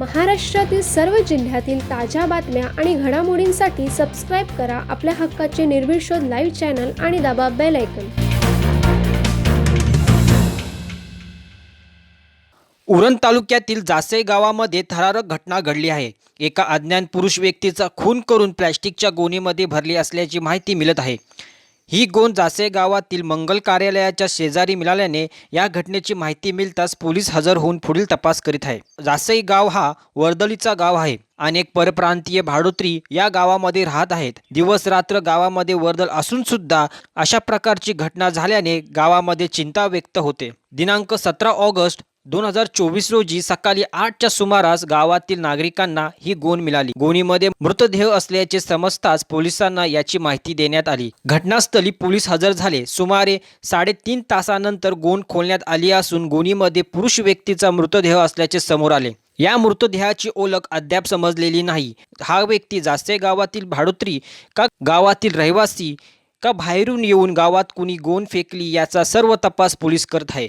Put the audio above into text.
महाराष्ट्रातील सर्व जिल्ह्यातील ताज्या बातम्या आणि घडामोडींसाठी सबस्क्राईब करा आपल्या हक्काचे निर्भीड लाईव्ह चॅनल आणि दाबा बेल ऐकन उरण तालुक्यातील जासे गावामध्ये थरारक घटना घडली आहे. एका अज्ञान पुरुष व्यक्तीचा खून करून प्लॅस्टिकच्या गोणीमध्ये भरली असल्याची माहिती मिळत आहे. ही गोंद जासे गावातील मंगल कार्यालयाच्या शेजारी मिळाल्याने या घटनेची माहिती मिळताच पोलीस हजर होऊन पुढील तपास करीत आहे. जासई गाव हा वर्दळीचा गाव आहे. अनेक परप्रांतीय भाडोत्री या गावामध्ये राहत आहेत. दिवस रात्र गावामध्ये वर्दळ असून सुद्धा अशा प्रकारची घटना झाल्याने गावामध्ये चिंता व्यक्त होते. दिनांक सतरा ऑगस्ट दोन हजार चोवीस रोजी सकाळी आठच्या सुमारास गावातील नागरिकांना ही गोण मिळाली. गोणीमध्ये मृतदेह असल्याचे समजताच पोलिसांना याची माहिती देण्यात आली. घटनास्थळी पोलीस हजर झाले. सुमारे साडेतीन तासानंतर गोण खोलण्यात आली असून गोणीमध्ये पुरुष व्यक्तीचा मृतदेह असल्याचे समोर आले. या मृतदेहाची ओळख अद्याप समजलेली नाही. हा व्यक्ती जास्ते गावातील भाडोत्री का गावातील रहिवासी का बाहेरून येऊन गावात कुणी गोण फेकली याचा सर्व तपास पोलीस करत आहे.